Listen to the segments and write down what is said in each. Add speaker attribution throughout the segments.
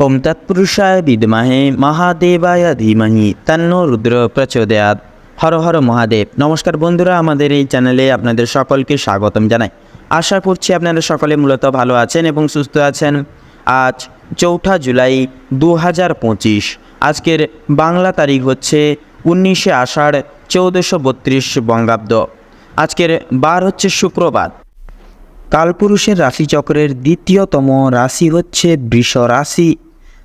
Speaker 1: ওম তৎপুরুষায় বিদ্মহে মহাদেবায় ধীমহি তন্ন রুদ্র প্রচোদয়াত হর হর মহাদেব নমস্কার বন্ধুরা আমাদের এই চ্যানেলে আপনাদের সকলকে স্বাগতম জানাই আশা করছি আপনারা সকলে মূলত ভালো আছেন এবং সুস্থ আছেন আজ চৌঠা জুলাই দু হাজার পঁচিশ আজকের বাংলা তারিখ হচ্ছে উনিশে আষাঢ় চৌদ্দশো বত্রিশ বঙ্গাব্দ আজকের বার হচ্ছে শুক্রবার কালপুরুষের রাশিচক্রের দ্বিতীয়তম রাশি হচ্ছে বৃষ রাশি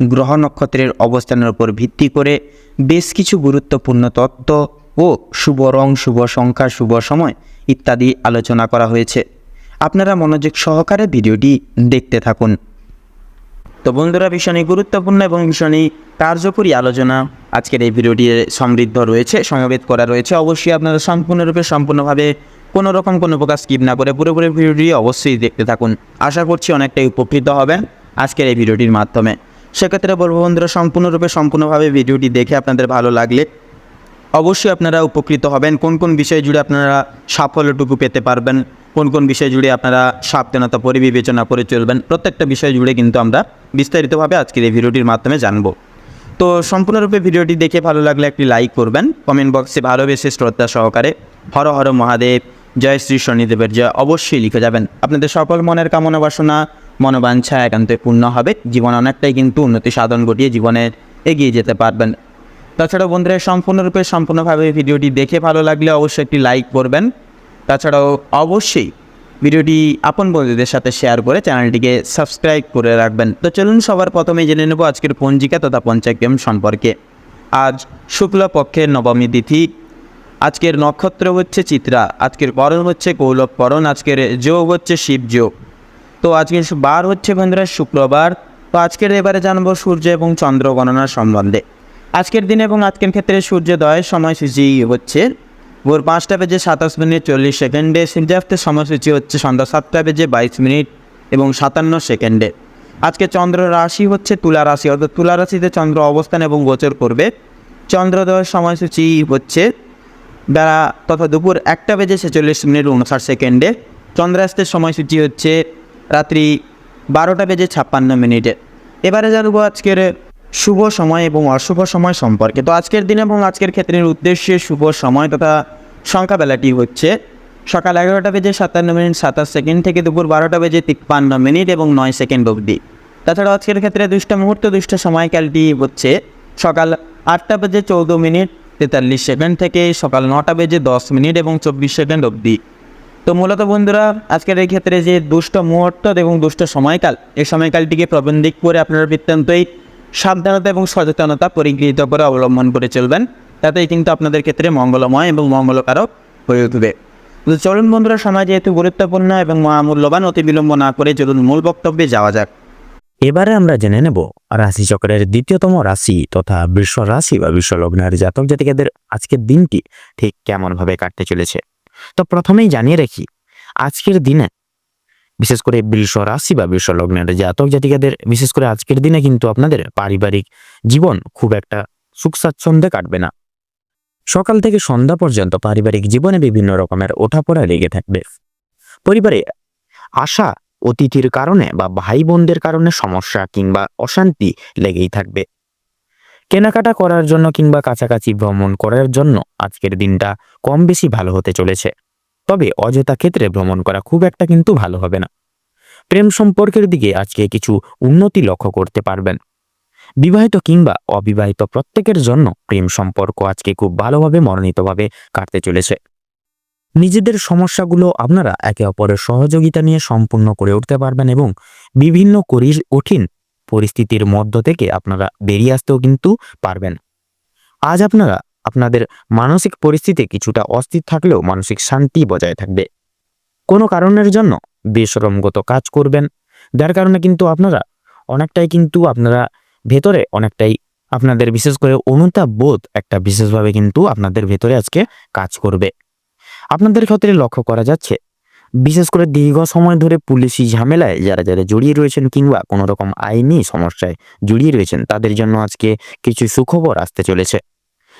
Speaker 1: গ্রহ নক্ষত্রের অবস্থানের উপর ভিত্তি করে বেশ কিছু গুরুত্বপূর্ণ তত্ত্ব ও শুভ রং, শুভ সংখ্যা, শুভ সময় ইত্যাদি আলোচনা করা হয়েছে। আপনারা মনোযোগ সহকারে ভিডিওটি দেখতে থাকুন। তো বন্ধুরা, ভীষণই গুরুত্বপূর্ণ এবং ভীষণই কার্যকরী আলোচনা আজকের এই ভিডিওটি সমৃদ্ধ রয়েছে, সমবেত করা রয়েছে। অবশ্যই আপনারা সম্পূর্ণরূপে, সম্পূর্ণভাবে কোনো রকম কোনো প্রকার স্কিপ না করে পুরোপুরি ভিডিওটি অবশ্যই দেখতে থাকুন। আশা করছি অনেকটাই উপকৃত হবেন আজকের এই ভিডিওটির মাধ্যমে। সেক্ষেত্রে বলব বন্ধুরা, সম্পূর্ণরূপে, সম্পূর্ণভাবে ভিডিওটি দেখে আপনাদের ভালো লাগলে অবশ্যই আপনারা উপকৃত হবেন। কোন কোন বিষয় জুড়ে আপনারা সাফল্যটুকু পেতে পারবেন, কোন কোন বিষয় জুড়ে আপনারা সাবধানতা পরিবিবেচনা করে চলবেন, প্রত্যেকটা বিষয় জুড়ে কিন্তু আমরা বিস্তারিতভাবে আজকের এই ভিডিওটির মাধ্যমে জানব। তো সম্পূর্ণরূপে ভিডিওটি দেখে ভালো লাগলে একটি লাইক করবেন, কমেন্ট বক্সে ভালোবেসে শ্রদ্ধা সহকারে হর হর মহাদেব, জয় শ্রী শনিদেবের জয় অবশ্যই লিখে যাবেন। আপনাদের সকল মনের কামনা বাসনা মনোবাঞ্ছা একান্তে পূর্ণ হবে। জীবন অনেকটাই কিন্তু উন্নতি সাধন ঘটিয়ে জীবনে এগিয়ে যেতে পারবেন। তাছাড়াও বন্ধুরা, সম্পূর্ণরূপে, সম্পূর্ণভাবে ভিডিওটি দেখে ভালো লাগলে অবশ্যই একটি লাইক করবেন। তাছাড়াও অবশ্যই ভিডিওটি আপন বন্ধুদের সাথে শেয়ার করে চ্যানেলটিকে সাবস্ক্রাইব করে রাখবেন। তো চলুন, সবার প্রথমে জেনে নেব আজকের পঞ্জিকা তথা পঞ্চাগ্রাম সম্পর্কে। আজ শুক্ল পক্ষের নবমী তিথি। আজকের নক্ষত্র হচ্ছে চিত্রা, আজকের করণ হচ্ছে কৌলভ করণ আজকের যোগ হচ্ছে শিব যোগ। তো আজকের বার হচ্ছে বন্ধুরা শুক্রবার। তো আজকের এবারে জানব সূর্য এবং চন্দ্র গণনার সম্বন্ধে। আজকের দিন এবং আজকের ক্ষেত্রে সূর্যোদয়ের সময়সূচি হচ্ছে। ভোর পাঁচটা বেজে সাতাশ মিনিট চল্লিশ সেকেন্ডে, সূর্যাস্তের সময়সূচি হচ্ছে সন্ধ্যা সাতটা বেজে বাইশ মিনিট এবং সাতান্ন সেকেন্ডে। আজকে চন্দ্র রাশি হচ্ছে তুলা রাশি, অর্থাৎ তুলা রাশিতে চন্দ্র অবস্থান এবং গোচর করবে। চন্দ্রোদয়ের সময়সূচি হচ্ছে বেলা তথা দুপুর একটা বেজে ছেচল্লিশ মিনিট উনষাট সেকেন্ডে। চন্দ্রাস্তের সময়সূচি হচ্ছে রাত্রি বারোটা বেজে ছাপ্পান্ন মিনিটে। এবারে জানব আজকের শুভ সময় এবং অশুভ সময় সম্পর্কে। তো আজকের দিন এবং আজকের ক্ষেত্রের উদ্দেশ্যে শুভ সময় তথা সংখ্যাবেলাটি হচ্ছে সকাল এগারোটা বেজে সাতান্ন মিনিট, সাতাশ সেকেন্ড থেকে দুপুর বারোটা বেজে তিপ্পান্ন মিনিট এবং নয় সেকেন্ড অবধি। তাছাড়া আজকের ক্ষেত্রে দুষ্ট মুহূর্ত, দুষ্ট সময়কালটি হচ্ছে সকাল আটটা বেজে চৌদ্দ মিনিট, তেতাল্লিশ সেকেন্ড থেকে সকাল নটা বেজে দশ মিনিট এবং চব্বিশ সেকেন্ড অবধি। তো মূলত বন্ধুরা, আজকের এই ক্ষেত্রে যে দুষ্ট মুহূর্ত এবং দুষ্ট সময়কাল, এই সময়কালটিকে প্রবন্ধিক করে আপনারা বৃত্তান্তই সাবধানতা এবং সচেতনতা পরিগৃহীত করে অবলম্বন করে চলবেন। তাতেই কিন্তু আপনাদের ক্ষেত্রে মঙ্গলময় এবং মঙ্গলকারক হয়ে উঠবে। চলুন বন্ধুরা, সময় যেহেতু গুরুত্বপূর্ণ এবং মহামূল্যবান, অতি বিলম্ব না করে চলুন মূল বক্তব্যে যাওয়া যাক।
Speaker 2: এবারে আমরা জেনে নেব, রাশিচক্রের দ্বিতীয়তম রাশি তথা বৃষ রাশি বা বৃষ লগ্নের জাতক জাতিকাদের আজকের দিনটি ঠিক কেমনভাবে কাটতে চলেছে। তো প্রথমেই জানিয়ে রাখি, আজকের দিনে, বিশেষ করে বৃষ রাশি বা বৃষ লগ্নের জাতক জাতিকাদের, বিশেষ করে আজকের দিনে কিন্তু আপনাদের পারিবারিক জীবন খুব একটা সুখ স্বাচ্ছন্দ্যে কাটবে না। সকাল থেকে সন্ধ্যা পর্যন্ত পারিবারিক জীবনে বিভিন্ন রকমের ওঠাপড়া লেগে থাকবে। পরিবারে আশা, অতিথির কারণে বা ভাই বোনদের কারণে সমস্যা কিংবা অশান্তি লেগেই থাকবে। কেনাকাটা করার জন্য কিংবা কাছাকাছি ভ্রমণ করার জন্য আজকের দিনটা কম বেশি ভালো হতে চলেছে। তবে অযথা ক্ষেত্রে ভ্রমণ করা খুব একটা কিন্তু ভালো হবে না। প্রেম সম্পর্কের দিকে আজকে কিছু উন্নতি লক্ষ্য করতে পারবেন। বিবাহিত কিংবা অবিবাহিত প্রত্যেকের জন্য প্রেম সম্পর্ক আজকে খুব ভালোভাবে মনোনীতভাবে কাটতে চলেছে। নিজেদের সমস্যাগুলো আপনারা একে অপরের সহযোগিতা নিয়ে সম্পূর্ণ করে উঠতে পারবেন এবং বিভিন্ন করির কঠিন পরিস্থিতির মধ্য থেকে আপনারা বেরিয়ে আসতেও কিন্তু পারবেন। আজ আপনারা আপনাদের মানসিক পরিস্থিতি কিছুটা অস্থির থাকলেও মানসিক শান্তি বজায় থাকবে। কোনো কারণের জন্য বেসরমগত কাজ করবেন, যার কারণে কিন্তু আপনারা অনেকটাই কিন্তু আপনারা ভেতরে অনেকটাই আপনাদের বিশেষ করে অনুতাপ বোধ একটা বিশেষভাবে কিন্তু আপনাদের ভেতরে আজকে কাজ করবে। আপনাদের ক্ষেত্রে লক্ষ্য করা যাচ্ছে বিশেষ করে দীর্ঘ সময় ধরে পুলিশি ঝামেলায় যারা যারা জড়িয়ে রয়েছেন কিংবা কোনো রকম আইনি সমস্যায় জড়িয়ে রয়েছেন, তাদের জন্য আজকে কিছু সুখবর আসতে চলেছে।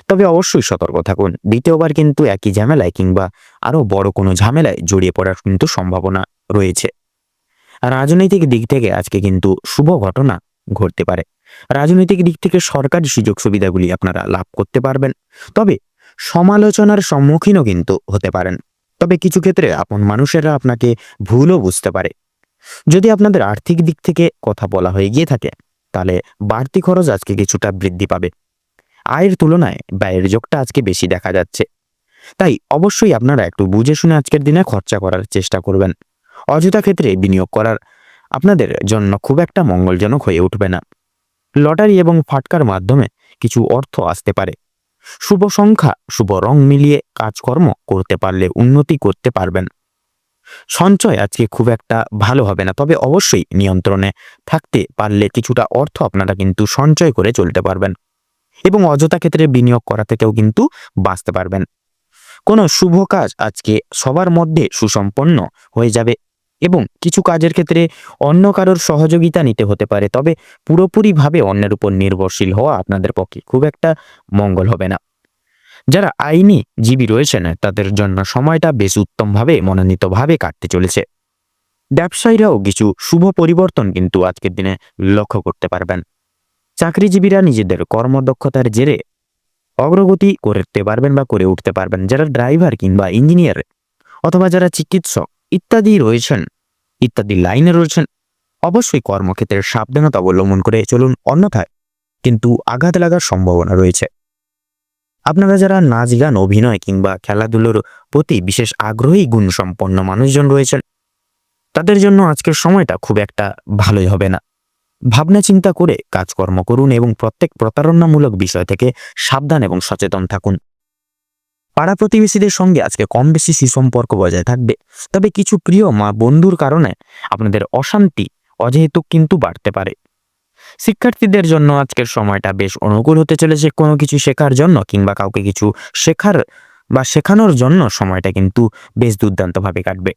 Speaker 2: তবে অবশ্যই সতর্ক থাকুন। দ্বিতীয়বার কিন্তু একই ঝামেলায় কিংবা আরও বড় কোনো ঝামেলায় জড়িয়ে পড়ার কিন্তু সম্ভাবনা রয়েছে। রাজনৈতিক দিক থেকে আজকে কিন্তু শুভ ঘটনা ঘটতে পারে। রাজনৈতিক দিক থেকে সরকারি সুযোগ সুবিধাগুলি আপনারা লাভ করতে পারবেন। তবে সমালোচনার সম্মুখীনও কিন্তু হতে পারেন। তবে কিছু ক্ষেত্রে আপন মানুষেরা আপনাকে ভুলও বুঝতে পারে। যদি আপনাদের আর্থিক দিক থেকে কথা বলা হয়ে গিয়ে থাকে, তাহলে বাড়তি খরচ আজকে কিছুটা বৃদ্ধি পাবে। আয়ের তুলনায় ব্যয়ের যোগটা আজকে বেশি দেখা যাচ্ছে। তাই অবশ্যই আপনারা একটু বুঝে শুনে আজকের দিনে খরচা করার চেষ্টা করবেন। অযথা ক্ষেত্রে বিনিয়োগ করার আপনাদের জন্য খুব একটা মঙ্গলজনক হয়ে উঠবে না। লটারি এবং ফাটকার মাধ্যমে কিছু অর্থ আসতে পারে। শুভ সংখ্যা, শুভ রং মিলিয়ে কাজকর্ম করতে পারলে উন্নতি করতে পারবেন। সঞ্চয় আজকে খুব একটা ভালো হবে না, তবে অবশ্যই নিয়ন্ত্রণে থাকতে পারলে কিছুটা অর্থ আপনারা কিন্তু সঞ্চয় করে চলতে পারবেন এবং অযথা ক্ষেত্রে বিনিয়োগ করা থেকেও কিন্তু বাঁচতে পারবেন। কোনো শুভ কাজ আজকে সবার মধ্যে সুসম্পন্ন হয়ে যাবে। এবং কিছু কাজের ক্ষেত্রে অন্য কারোর সহযোগিতা নিতে হতে পারে। তবে পুরোপুরিভাবে অন্যের উপর নির্ভরশীল হওয়া আপনাদের পক্ষে খুব একটা মঙ্গল হবে না। যারা আইনি জীবী রয়েছেন, তাদের জন্য সময়টা বেশ উত্তমভাবে, মনোনীতভাবে কাটতে চলেছে। ব্যবসায়ীরাও কিছু শুভ পরিবর্তন কিন্তু আজকের দিনে লক্ষ্য করতে পারবেন। চাকরিজীবীরা নিজেদের কর্মদক্ষতার জেরে অগ্রগতি করতে পারবেন বা করে উঠতে পারবেন। যারা ড্রাইভার কিংবা ইঞ্জিনিয়ার অথবা যারা চিকিৎসক ইত্যাদি রয়েছেন, ইত্যাদি লাইনে রয়েছেন। অবশ্যই কর্মক্ষেত্রে সাবধানতা অবলম্বন করে চলুন অন্যথায় কিন্তু আঘাত লাগার সম্ভাবনা রয়েছে। আপনারা যারা নাচ, গান, অভিনয় কিংবা খেলাধুলোর প্রতি বিশেষ আগ্রহী, গুণসম্পন্ন মানুষজন রয়েছেন, তাদের জন্য আজকের সময়টা খুব একটা ভালোই হবে না। ভাবনা চিন্তা করে কাজকর্ম করুন এবং প্রত্যেক প্রতারণামূলক বিষয় থেকে সাবধান এবং সচেতন থাকুন। পাড়া প্রতিবেশীদের সঙ্গে আজকে কম বেশি সুসম্পর্ক বজায় থাকবে। তবে কিছু প্রিয় মা বন্ধুর কারণে আপনাদের অশান্তি অযহেতুক কিন্তু বাড়তে পারে। শিক্ষার্থীদের জন্য আজকের সময়টা বেশ অনুকূল হতে চলেছে। কোনো কিছু শেখার জন্য কিংবা কাউকে কিছু শেখার বা শেখানোর জন্য সময়টা কিন্তু বেশ দুর্দান্তভাবে কাটবে।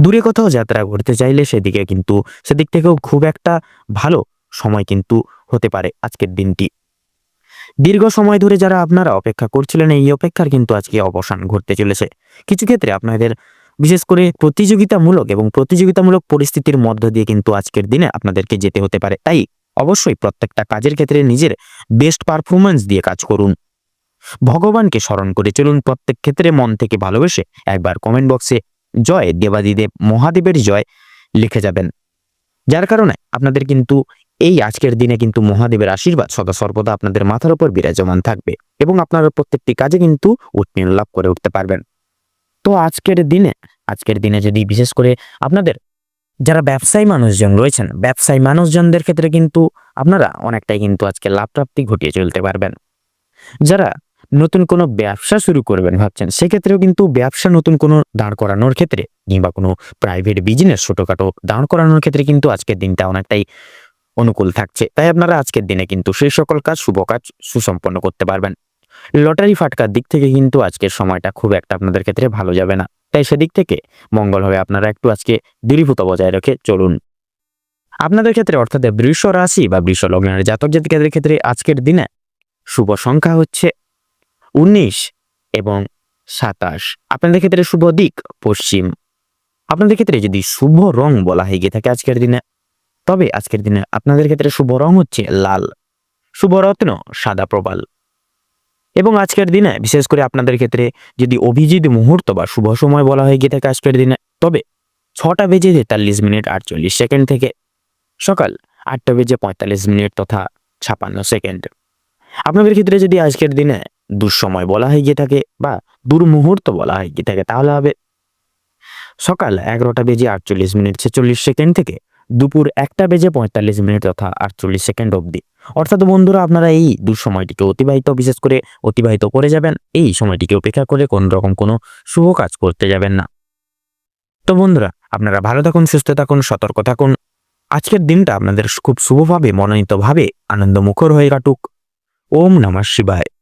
Speaker 2: দূরে কোথাও যাত্রা করতে চাইলে সেদিকে কিন্তু, সেদিক থেকেও খুব একটা ভালো সময় কিন্তু হতে পারে আজকের দিনটি। দীর্ঘ সময় ধরে যারা আপনারা অপেক্ষা করছিলেন, এই অপেক্ষার কিন্তু আজকে অবসান ঘটতে চলেছে। কিছু ক্ষেত্রে আপনাদের বিশেষ করে প্রতিযোগিতামূলক এবং প্রতিযোগিতামূলক পরিস্থিতির মধ্য দিয়ে কিন্তু আজকের দিনে আপনাদেরকে যেতে হতে পারে। তাই অবশ্যই প্রত্যেকটা কাজের ক্ষেত্রে নিজের বেস্ট পারফরমেন্স দিয়ে কাজ করুন। ভগবানকে স্মরণ করে চলুন প্রত্যেক ক্ষেত্রে মন থেকে ভালোবেসে একবার কমেন্ট বক্সে জয় দেবাদিদেব মহাদেবের জয় লিখে যাবেন। যার কারণে আপনাদের কিন্তু এই আজকের দিনে কিন্তু মহাদেবের আশীর্বাদ সদা সর্বদা আপনাদের মাথার উপর বিরাজমান থাকবে এবং আপনারা প্রত্যেকটি কাজে কিন্তু উত্তীর্ণ লাভ করে উঠতে পারবেন। তো আজকের দিনে আজকের দিনে যদি বিশেষ করে আপনাদের যারা ব্যবসায়ী মানুষজন রয়েছেন, ব্যবসায়ী মানুষজনদের ক্ষেত্রে কিন্তু আপনারা অনেকটাই কিন্তু আজকে লাভ প্রাপ্তি ঘটিয়ে চলতে পারবেন। যারা নতুন কোনো ব্যবসা শুরু করবেন ভাবছেন, সেক্ষেত্রেও কিন্তু ব্যবসা নতুন কোনো দাঁড় করানোর ক্ষেত্রে কিংবা কোনো প্রাইভেট বিজনেস ছোটোখাটো দাঁড় করানোর ক্ষেত্রে কিন্তু আজকের দিনটা অনেকটাই অনুকূল থাকছে। তাই আপনারা আজকের দিনে কিন্তু সেই সকল কাজ, শুভ কাজ সুসম্পন্ন করতে পারবেন। লটারি ফাটকার দিক থেকে কিন্তু আজকের সময়টা খুব একটা আপনাদের ক্ষেত্রে ভালো যাবে না। তাই সেদিক থেকে মঙ্গল হবে আপনারা একটু আজকে দূরীভূত বজায় রেখে চলুন। আপনাদের ক্ষেত্রে অর্থাৎ বৃষ রাশি বা বৃষ লগ্নের জাতক জাতিকাদের ক্ষেত্রে আজকের দিনে শুভ সংখ্যা হচ্ছে উনিশ এবং সাতাশ। আপনাদের ক্ষেত্রে শুভ দিক পশ্চিম। আপনাদের ক্ষেত্রে যদি শুভ রং বলা হয়ে গিয়ে থাকে আজকের দিনে তবে আজকের দিনে আপনাদের ক্ষেত্রে শুভ রং হচ্ছে লাল, শুভ রত্ন সাদা প্রবাল। এবং আজকের দিনে বিশেষ করে আপনাদের ক্ষেত্রে যদি অভিজিৎ মুহূর্ত বা শুভ সময় বলা হয়ে গিয়ে থাকে আজকের দিনে, তবে ছটা বেজে তেতাল্লিশ মিনিট আটচল্লিশ সেকেন্ড থেকে সকাল আটটা বেজে পঁয়তাল্লিশ মিনিট তথা ছাপান্ন সেকেন্ড। আপনাদের ক্ষেত্রে যদি আজকের দিনে দুঃসময় বলা হয়ে গিয়ে থাকে বা দুর্মুহূর্ত বলা হয়ে গিয়ে থাকে তাহলে হবে সকাল এগারোটা বেজে আটচল্লিশ মিনিট ছেচল্লিশ সেকেন্ড থেকে দুপুর একটা বেজে পঁয়তাল্লিশ মিনিট তথা আটচল্লিশ সেকেন্ড অবধি। অর্থাৎ বন্ধুরা, আপনারা এই দুঃসময়টিকে অতিবাহিত, বিশেষ করে অতিবাহিত করে যাবেন, এই সময়টিকে উপেক্ষা করে কোনো রকম কোনো শুভ কাজ করতে যাবেন না। তো বন্ধুরা, আপনারা ভালো থাকুন, সুস্থ থাকুন, সতর্ক থাকুন। আজকের দিনটা আপনাদের খুব শুভভাবে, মনোনীতভাবে, আনন্দমুখর হয়ে কাটুক। ওম নমঃ শিবায়।